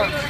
না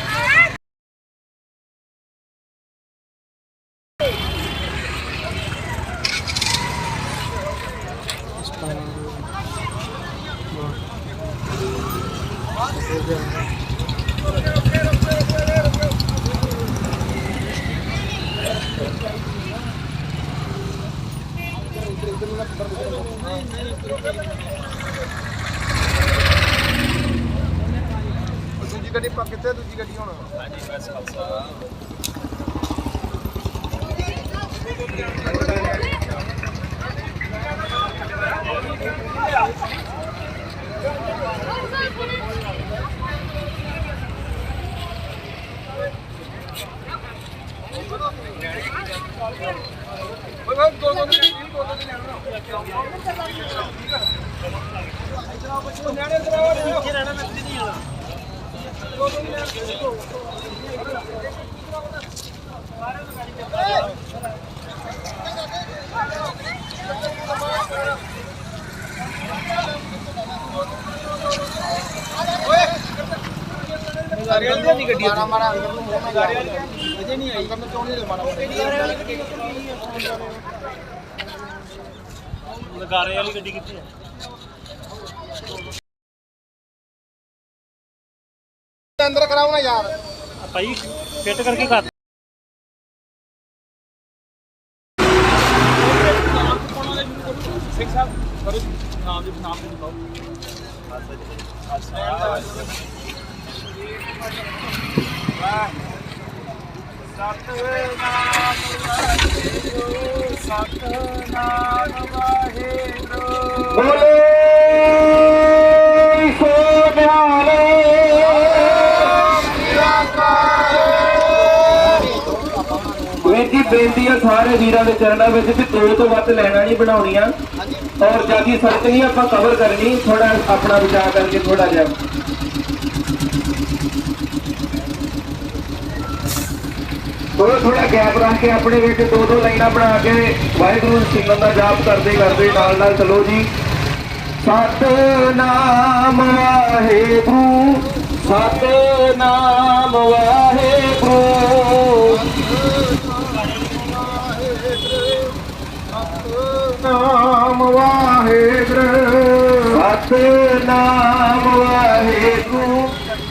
ਅਜੇ ਨਹੀਂ ਆਈ ਕੰਮ ਕਿਉਂ ਨਹੀਂ ਮਾਰਾ ਲਗਾਰੇ ਵਾਲੀ ਗੱਡੀ ਕਿੱਥੇ ਹੈ ਅੰਦਰ ਕਰਾਉਣਾ ਯਾਰ। ਭਾਈ, ਫਿੱਟ ਕਰਕੇ ਕਰ ਸਿੰਘ ਸਾਹਿਬ ਕਰੋ ਨਾਮ ਦੇ ਨਾਮ ਦੇ ਦਿਖਾਓ ਜੀ ਬੇਨਤੀ ਹੈ ਸਾਰੇ ਵੀਰਾਂ ਦੇ ਚਰਨਾਂ ਵਿੱਚ ਕਿ ਦੋ ਤੋਂ ਵੱਧ ਲੈਣਾ ਨਹੀਂ ਬਣਾਉਣੀਆਂ। ਔਰ ਜਿਆਦੀ ਸੜਕ ਨਹੀਂ ਆਪਾਂ ਕਵਰ ਕਰਨੀ ਥੋੜਾ ਆਪਣਾ ਵਿਚਾਰ ਕਰਕੇ ਥੋੜਾ ਜਿਹਾ। ਥੋੜਾ ਥੋੜਾ ਗੈਪ ਰੱਖ ਕੇ ਆਪਣੇ ਵਿੱਚ ਦੋ ਦੋ ਲਾਈਨਾਂ ਬਣਾ ਕੇ ਵਾਹਿਗੁਰੂ ਸਿਮਰਨ ਦਾ ਜਾਪ ਕਰਦੇ ਕਰਦੇ ਨਾਲ ਨਾਲ ਚਲੋ ਜੀ। ਸਤਨਾਮ ਵਾਹਿਗੁਰੂ ਸਤਨਾਮ ਵਾਹਿਗੁਰੂ। ਨਾਮ ਵਾਹਿਗੁਰੂ, ਸਤਨਾਮ ਵਾਹਿਗੁਰੂ।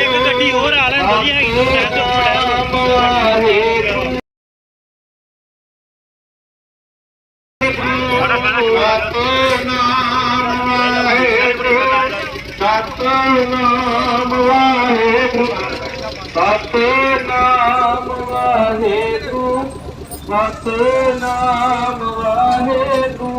ਇੱਕ ਗੱਡੀ ਹੋਰ ਆ ਲੈ ਵਧੀਆ ਹੈਗੀ ਟਾਈਮ ਤੋਂ ਸਤਨਾਮ ਵਾਹਿਗੁਰੂ ਸਤਨਾਮ ਵਾਹਿਗੁਰੂ ਸਤਨਾਮ ਵਾਹਿਗੁਰੂ।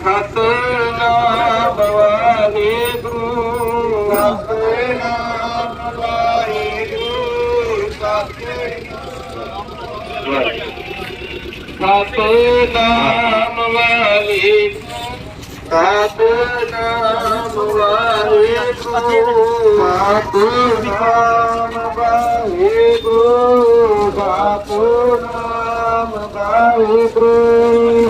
ਸਤਨਾਮ ਵਾਹਿਗੁਰੂ ਸਤਨਾਮ ਵਾਹਿਗੁਰੂ ਸਤਨਾਮ ਵਾਹਿਗੁਰੂ ਸਤਨਾਮ ਵਾਹਿਗੁਰੂ ਸਤਨਾਮ ਵਾਹਿਗੁਰੂ ਸਤਨਾਮ ਵਾਹਿਗੁਰੂ ਸਤਨਾਮ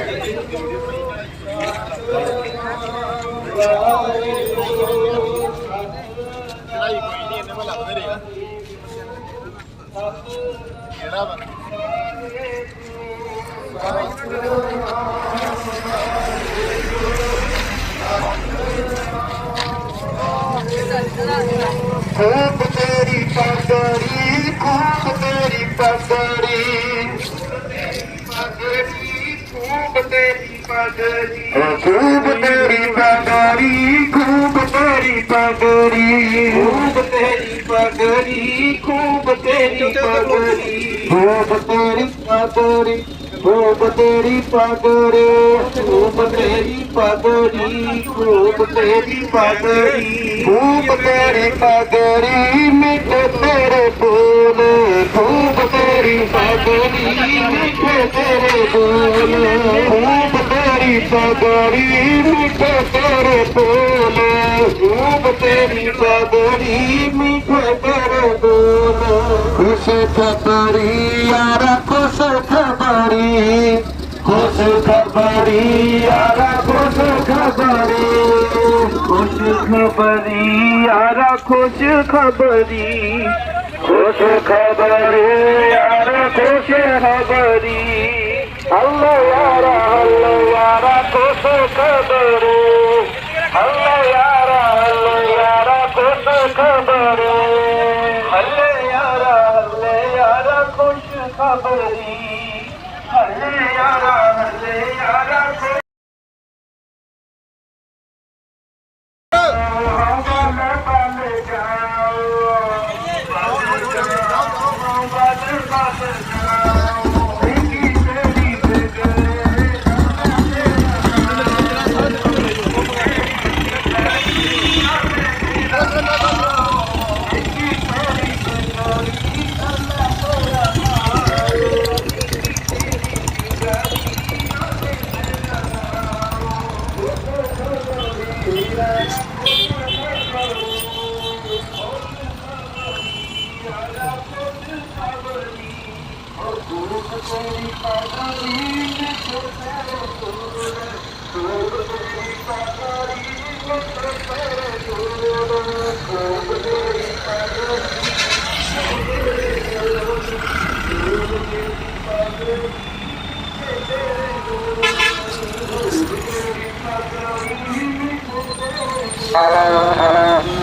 ਚੜਾਈ ਕੋਈ ਨਹੀਂ ਇਹਨੇ ਮੈਂ ਲੱਗਦੇ ਰਹੇਗਾ ਕਿਹੜਾ ਵਾ ਖੂਬ ਤੇਰੀ ਪਗੜੀ। ਖੂਬ ਤੇਰੀ ਪਗੜੀ, ਖੂਬ ਤੇਰੀ ਖੂਬ ਤੇਰੀ ਪਗੜੀ ਖੂਬ ਤੇਰੀ ਪਗੜੀ ਖੂਬ ਤੇਰੀ ਪਗੜੀ ਖੂਬ ਤੇਰੀ ਪਗੜੀ ਖੂਬ ਤੇਰੀ ਪਗੜੀ ਖੂਬ ਤੇਰੀ ਪਗੜੀ ਖੂਬ ਤੇਰੀ ਪਗੜੀ ਖੂਬ ਤੇਰੀ ਪਗੜੀ ਖੂਬ ਤੇਰੀ ਪਗੜੀ ਮਿੱਠੇ ਤੇਰੇ ਬੋਲ ਖੂਬ ਤੇਰੀ ਪਗੜੀ ਮਿੱਠੇ ਤੇਰੇ ਬੋਲ तेरी सगरी मीठ कर बोला धूप तेरी सगरी मीठ कर बोला खुश खबरी यार खुश खबरी खुश खबरी यार खुश खबरी खुश खबरी यार खुश खबरी खुश खबरी यार खुश खबरी அல்ல யார அல்ல யார கொசு கபரு அல்ல யார அல்ல யார கொசு கபரு அல்ல யார அல்ல யார கொசு கபரி அல்ல Hello, hello.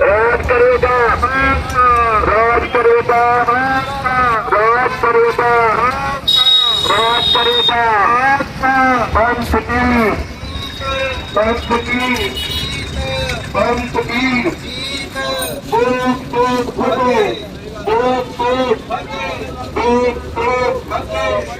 ਰਾਜ ਕਰੇਗਾ ਰਾਜ ਕਰੇਗਾ ਰਾਜ ਕਰੇਗਾ ਰਾਜ ਕਰੇਗਾ ਬੰਤ ਕੀ ਬੰਤ ਕੀ ਬੰਤ ਕੀ ਬੋਕ ਬੋਕ ਭਗੋ ਬੋਕ ਬੋਕ ਭਗੋ ਬੋਕ ਬੋਕ ਭਗੋ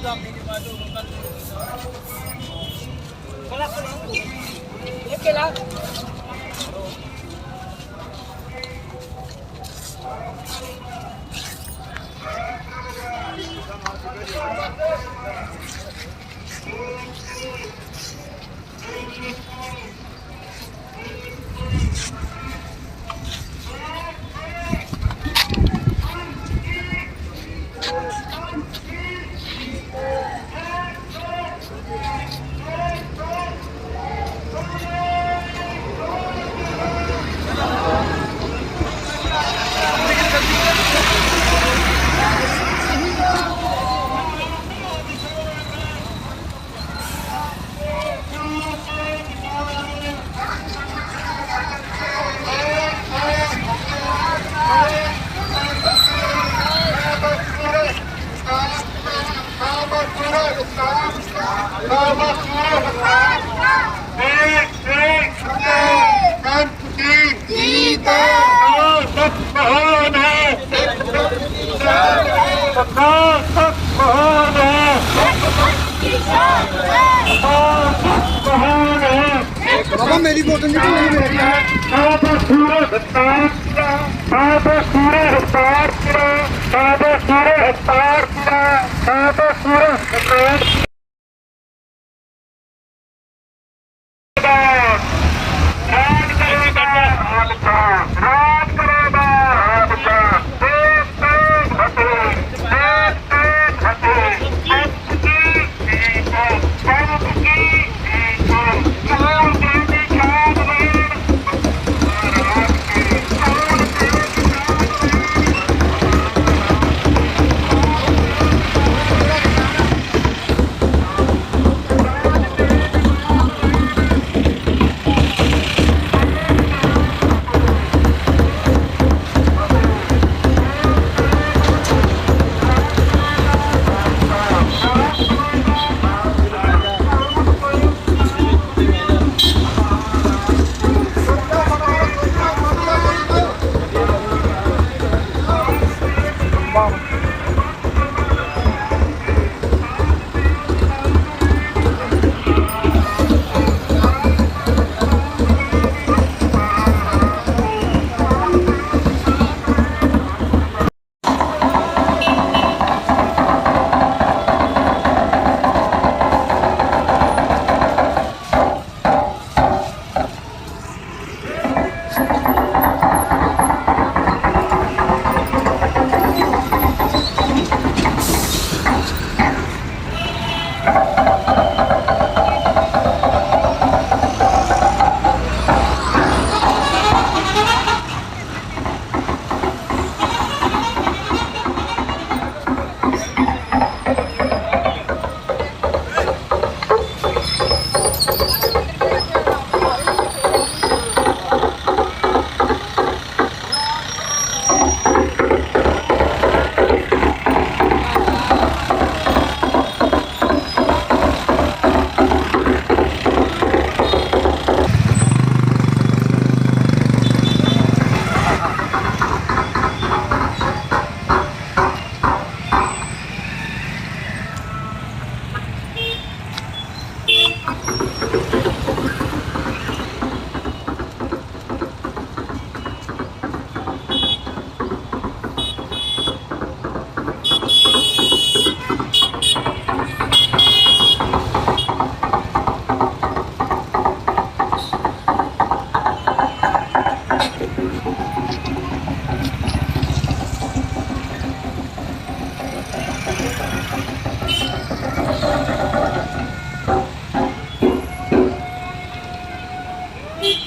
Wala ko lang. Okay lang. ਕੰਮ ਦੇ ਬਾਅਦ ਉਹ ਕਰ ਬੜਾ ਇਹ ਕਿਲਾ ਬਾਬਾ, ਮੇਰੀ ਫੋਟੋ ਨਹੀਂ ਚੁਣੀ ਮੇਰੇ ਆਪ ਸੂਰਜ ਤਾਰ ਆਪ ਸੂਰਜ ਤਾਰ ਆਪ ਸੂਰਜ ਤਾਰ ਆਪ ਸੂਰਜ ਤਾਰ